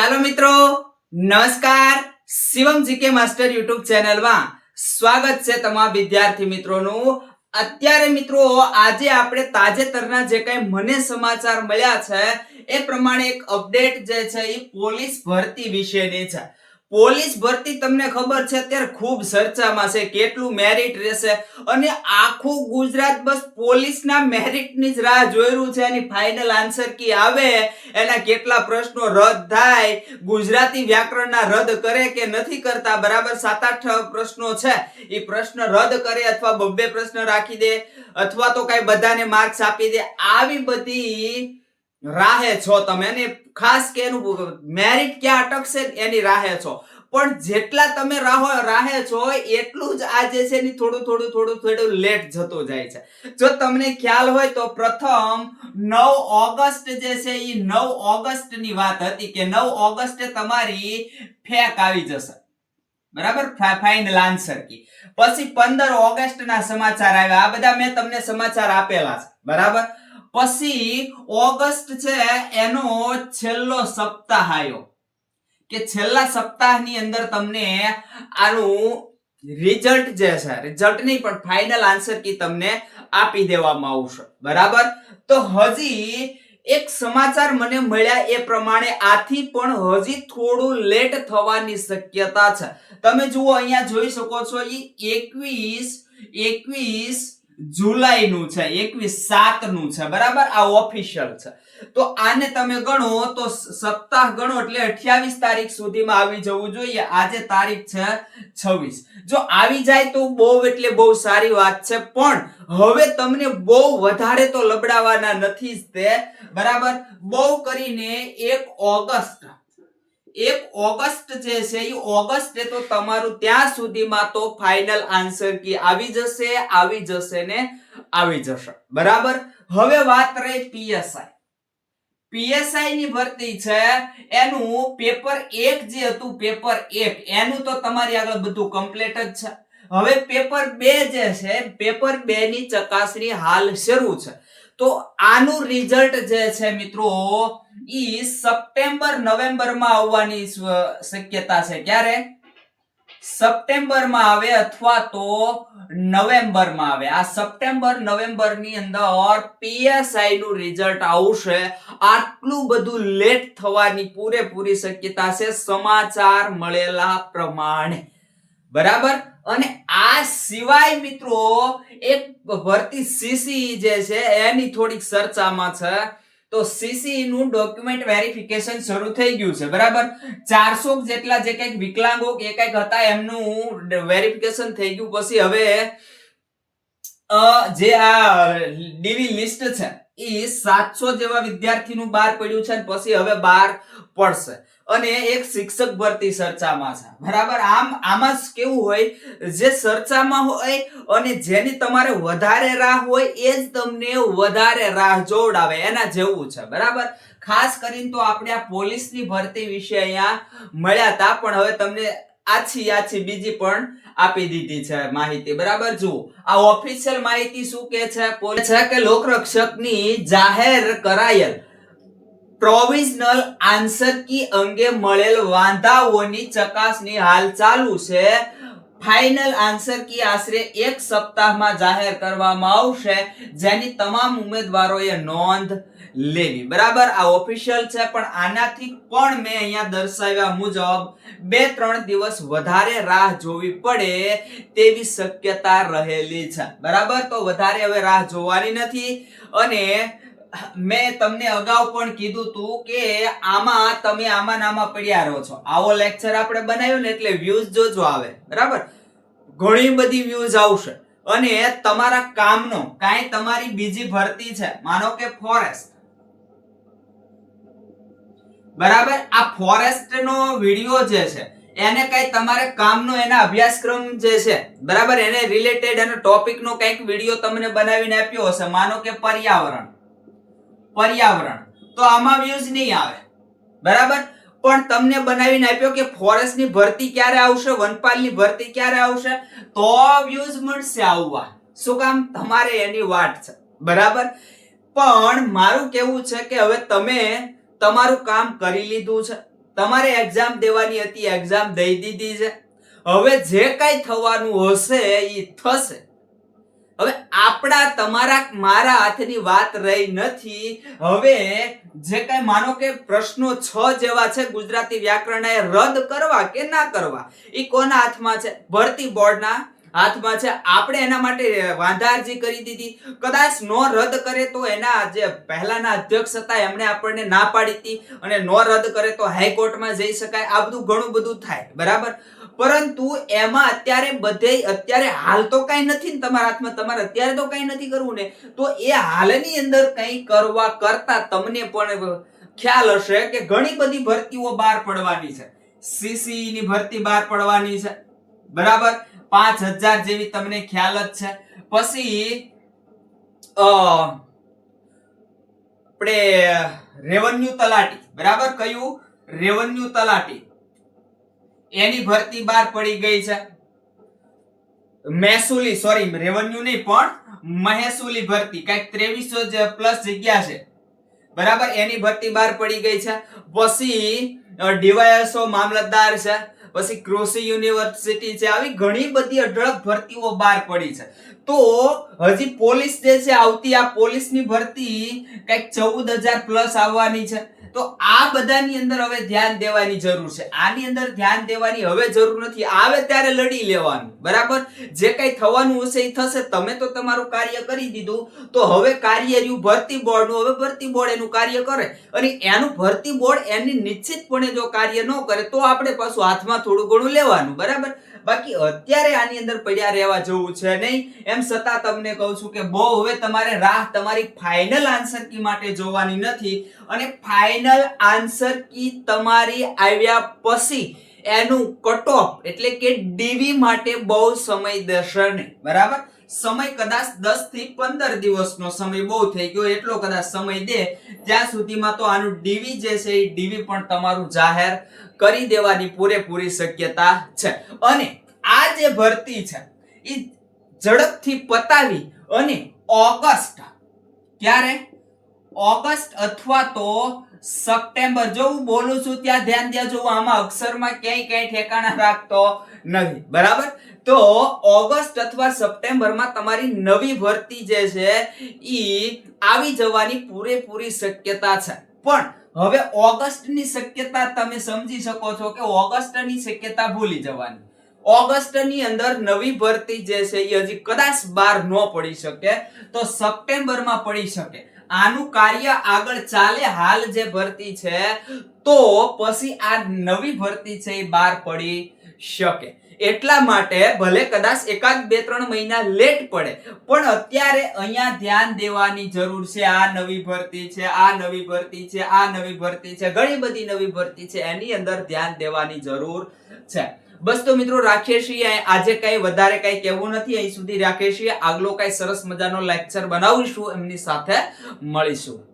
ચાલો મિત્રો, નમસ્કાર શિવમ જીકે માસ્ટર યુટ્યુબ ચેનલમાં સ્વાગત છે તમામ વિદ્યાર્થી મિત્રોનું. અત્યારે મિત્રો, આજે આપણે તાજેતરના જે કઈ મને સમાચાર મળ્યા છે, એ પ્રમાણે એક અપડેટ જે છે એ પોલીસ ભરતી વિશેની છે. પોલીસ ભરતી તમને ખબર છે, અત્યારે ખૂબ ચર્ચામાં છે, કેટલું મેરિટ રહેશે અને આખું ગુજરાત બસ પોલીસના મેરિટની જ રાહ જોઈ છે, એની ફાઇનલ આન્સર કી આવે, એના કેટલા પ્રશ્નો રદ થાય, ગુજરાતી વ્યાકરણના રદ કરે કે નથી કરતા, બરાબર સાત આઠ પ્રશ્નો છે, એ પ્રશ્ન રદ કરે અથવા બબ્બે પ્રશ્ન રાખી દે, અથવા તો કઈ બધાને માર્ક્સ આપી દે, આવી બધી રાહે છો તમે. અને ખાસ કે એનું મેરિટ ક્યાં અટકશે એની રાહે છો. પણ જેટલા તમે રાહો, રાહે છો, એટલું જ આ જે છે એની થોડું થોડું થોડું થોડું લેટ જતો જાય છે. જો તમને ખ્યાલ હોય તો પ્રથમ નવ ઓગસ્ટ જે છે એ નવ ઓગસ્ટની વાત હતી કે નવ ઓગસ્ટે તમારી ફેક આવી જશે. બરાબર? Final answer key. પછી પંદર ઓગસ્ટ ના સમાચાર આવ્યા. આ બધા મેં તમને સમાચાર આપેલા છે. બરાબર? પછી ઓગસ્ટ છે એનો છેલ્લો સપ્તાહ આવ્યો કે છેલ્લા સપ્તાહની અંદર તમને આનું રિઝલ્ટ જે છે રિઝલ્ટ નહીં પણ ફાઇનલ આન્સર કી તમને આપી દેવામાં આવશે. બરાબર? તો હજી એક સમાચાર મને મળ્યા એ પ્રમાણે આથી પણ હજી થોડું લેટ થવાની શક્યતા છે. તમે જુઓ, અહીંયા જોઈ શકો છો એ એકવીસ એકવીસ જુલાઈ નું છે, એકવીસ સાતનું છે, બરાબર? આ ઓફિશિયલ છે. તો આને તમે ગણો તો સપ્તાહ ગણો એટલે અઠ્યાવીસ તારીખ સુધીમાં આવી જવું જોઈએ. આજે તારીખ છે છવ્વીસ. જો આવી જાય તો બહુ એટલે બહુ સારી વાત છે, પણ હવે તમને બહુ વધારે તો લબડાવાના નથી જ તે, બરાબર? બહુ કરીને એક ઓગસ્ટ એક ઓગસ્ટ જે છે એ ઓગસ્ટે તો તમારું ત્યાં સુધીમાં તો ફાઇનલ આન્સર કી આવી જશે આવી જશે ને આવી જશે. બરાબર? હવે વાત રહી પીએસઆઈ પીએસઆઈ ની ભરતી છે, એનું પેપર એક જે હતું પેપર એક, એનું તો તમારી આગળ બધું કમ્પ્લીટ જ છે. હવે પેપર બે જે છે પેપર બે ની ચકાસણી હાલ શરૂ છે. તો આનું રિઝલ્ટ જે છે મિત્રો ઈ સપ્ટેમ્બર નવેમ્બરમાં આવવાની શક્યતા છે. ક્યારે? સપ્ટેમ્બરમાં આવે અથવા તો નવેમ્બરમાં આવે. આ સપ્ટેમ્બર નવેમ્બરની અંદર પીએસઆઈ નું રિઝલ્ટ આવશે. આટલું બધું લેટ થવાની પૂરેપૂરી શક્યતા છે. સમાચાર મળેલા પ્રમાણે. બરાબર? અને આ સિવાય મિત્રો, એક ભરતી સીસી જે છે, એની થોડીક ચર્ચામાં છે. તો સીસી નું ડોક્યુમેન્ટ વેરિફિકેશન શરૂ થઈ ગયું છે, બરાબર? ચારસો જેટલા જે કંઈક વિકલાંગો કે કંઈક હતા, એમનું વેરિફિકેશન થઈ ગયું. પછી હવે જે આ ડીવી લિસ્ટ છે એ સાતસો જેવા વિદ્યાર્થીનું બહાર પડ્યું છે પછી હવે બહાર પડશે. અને એક શિક્ષક ભરતી ચર્ચામાં છે. બરાબર? આમ, આમાં કેવું હોય, જે ચર્ચામાં હોય અને જેની તમારે વધારે રાહ હોય, એ જ તમને વધારે રાહ જોવડાવે. એના જેવું છે. બરાબર? ખાસ કરીને તો આપણે આ પોલીસની ભરતી વિશે અહીંયા મળ્યા હતા પણ હવે તમને આછી આછી બીજી પણ આપી દીધી છે માહિતી. બરાબર? જુઓ. આ ઓફિશિયલ માહિતી શું કે છે? પોલીસ છે કે લોકરક્ષકની જાહેર કરાયેલ પ્રોવિઝનલ આન્સર કી અંગે મળેલ વાંધાઓની ચકાસણી હાલ ચાલુ છે. ફાઇનલ આન્સર કી આશરે એક સપ્તાહમાં જાહેર કરવામાં આવશે, જેની તમામ ઉમેદવારોએ નોંધ લેવી. બરાબર, આ ઓફિશિયલ છે, પણ આનાથી પણ મેં અહીંયા દર્શાવ્યા મુજબ બે ત્રણ દિવસ વધારે રાહ જોવી પડે તેવી શક્યતા રહેલી છે. બરાબર, તો વધારે હવે રાહ જોવાની નથી. અને મેં તમને અગાઉ પણ કીધું તું કે આમાં તમે આમાં નામાં પડ્યા રહો છો. આવો લેક્ચર આપણે બનાવ્યો ને એટલે વ્યૂઝ જોજો આવે. બરાબર? ઘણી બધી વ્યૂઝ આવશે. અને તમારા કામનો કાંઈ તમારી બીજી ભરતી છે. માનો કે ફોરેસ્ટ બરાબર? આ ફોરેસ્ટ નો વીડિયો જે છે, એને કઈ તમારે કામનો એના અભ્યાસક્રમ જે છે, બરાબર? એને રિલેટેડ અને ટોપિક નો કંઈક વીડિયો તમને બનાવીને આપ્યો હશે. માનો કે પર્યાવરણ. પર્યાવરણ. તો આમાં વ્યૂઝ નહીં આવે. બરાબર? પણ તમને બનાવીને આપ્યો કે ફોરેસ્ટની ભરતી ક્યારે આવશે, વનપાલની ભરતી ક્યારે આવશે, તો વ્યૂઝ મળશે આવવા. શું કામ? તમારે એની વાટ છે. બરાબર? પણ મારું કેવું છે કે હવે તમે તમારું કામ કરી લીધું છે. તમારે એક્ઝામ દેવાની હતી એક્ઝામ દઈ દીધી છે. હવે જે કાંઈ થવાનું હશે એ થશે. હવે આપણા તમારા, મારા હાથની વાત રહી નથી. હવે જે કાંઈ માનો કે પ્રશ્નો છ જેવા છે, ગુજરાતી વ્યાકરણ એ રદ કરવા કે ના કરવા એ કોના હાથમાં છે? ભરતી બોર્ડના હાથમાં છે. આપણે એના માટે વાંધા અરજી કરી દીધી. કદાચ નો રદ કરે તો એના જે પહેલાના અધ્યક્ષ હતા, એમણે આપણને ના પાડી હતી. અને નો રદ કરે તો હાઈકોર્ટમાં જઈ શકાય. આ બધું ઘણું બધું થાય. બરાબર? પરંતુ એમાં અત્યારે બધે અત્યારે હાલ તો કઈ નથી ને તમારા હાથમાં, તમારે અત્યારે તો કઈ નથી કરવું ને, તો એ હાલની અંદર કઈ કરવા કરતા તમને પણ ખ્યાલ હશે કે ઘણી બધી ભરતીઓ બહાર પડવાની છે. સીસી ની ભરતી બહાર પડવાની છે. બરાબર? પાંચ હજાર જેવી તમને ખ્યાલ જ છે. પછી આપણે રેવન્યુ તલાટી, બરાબર? કયું? રેવન્યુ તલાટી. એની ભરતી બહાર પડી ગઈ છે. મહેસૂલી સોરી રેવન્યુ નહીં, પણ મહેસૂલી ભરતી. કંઈક ત્રેવીસો પ્લસ જગ્યા છે. બરાબર? એની ભરતી બહાર પડી ગઈ છે. પછી ડીવાયએસઓ મામલતદાર છે. પછી કૃષિ યુનિવર્સિટી છે. આવી ઘણી બધી અઢળક ભરતીઓ બહાર પડી છે. તો, હજી પોલીસ જે છે, આવતી આ પોલીસની ભરતી કંઈક ચૌદ હજાર પ્લસ આવવાની છે. તો આ બધાની અંદર હવે ધ્યાન દેવાની જરૂર છે. આની અંદર ધ્યાન દેવાની હવે જરૂર નથી. આવે ત્યારે લડી લેવાનું. બરાબર? જે કઈ થવાનું હશે એ થશે. તમે તો તમારું કાર્ય કરી દીધું. તો હવે કાર્ય રહ્યું ભરતી બોર્ડનું, હવે ભરતી બોર્ડ એનું કાર્ય કરે. અને એનું ભરતી બોર્ડ એની નિશ્ચિતપણે જો કાર્ય ન કરે, તો આપણે પાછું હાથમાં થોડું ઘણું લેવાનું. બરાબર? બાકી અત્યારે આની અંદર પડ્યા રહેવા જેવું છે નહીં. એમ છતાં તમને કહું છું કે બહુ હવે તમારે રાહ તમારી ફાઇનલ આન્સર કી માટે જોવાની નથી અને ફાઇનલ આન્સર કી તમારી આવ્યા પછી એનું કટ ઓફ એટલે કે ડીવી માટે બહુ સમય દર્શન બરાબર? સમય કદાચ દસથી 15 દિવસનો સમય બહુ થઈ ગયો, એટલો કદાચ સમય દે. ત્યાં સુધીમાં તો આનું ડીવી જે છે એ ડીવી પણ તમારું જાહેર કરી દેવાની પૂરેપૂરી શક્યતા છે. અને આ જે ભરતી છે એ ઝડપથી પતાવી અને ઓગસ્ટ ક્યારે? ઓગસ્ટ અથવા તો સપ્ટેમ્બર. જો હું બોલું છું, ત્યાં ધ્યાન દેજો, આમાં અક્ષરમાં ક્યાંય ક્યાંય ઠેકાણા રાખતો નથી બરાબર? તો ઓગસ્ટ અથવા સપ્ટેમ્બરમાં તમારી નવી ભરતી જે છે, ઈ આવી જવાની પૂરેપૂરી શક્યતા છે. પણ હવે ઓગસ્ટની શક્યતા તમે સમજી શકો છો કે ઓગસ્ટની શક્યતા ભૂલી જવાની. ઓગસ્ટની અંદર નવી ભરતી જે છે એ હજી કદાચ બહાર ન પડી શકે, તો સપ્ટેમ્બરમાં પડી શકે. આનું કાર્ય આગળ ચાલે, હાલ જે ભરતી છે, તો પછી આ નવી ભરતી છે એ બહાર પડી શકે. એટલા માટે ભલે કદાચ એકાદ બે, ત્રણ મહિના લેટ પડે, પણ અત્યારે અહીંયા ધ્યાન દેવાની જરૂર છે. આ નવી ભરતી છે, આ નવી ભરતી છે, આ નવી ભરતી છે, ઘણી બધી નવી ભરતી છે, એની અંદર ધ્યાન દેવાની જરૂર છે. બસ તો મિત્રો રાખીએ છીએ. આજે કઈ વધારે કઈ કહેવું નથી. અહીં સુધી રાખીએ છીએ. આગલો કઈ સરસ મજાનો લેક્ચર બનાવીશું. એમની સાથે મળીશું.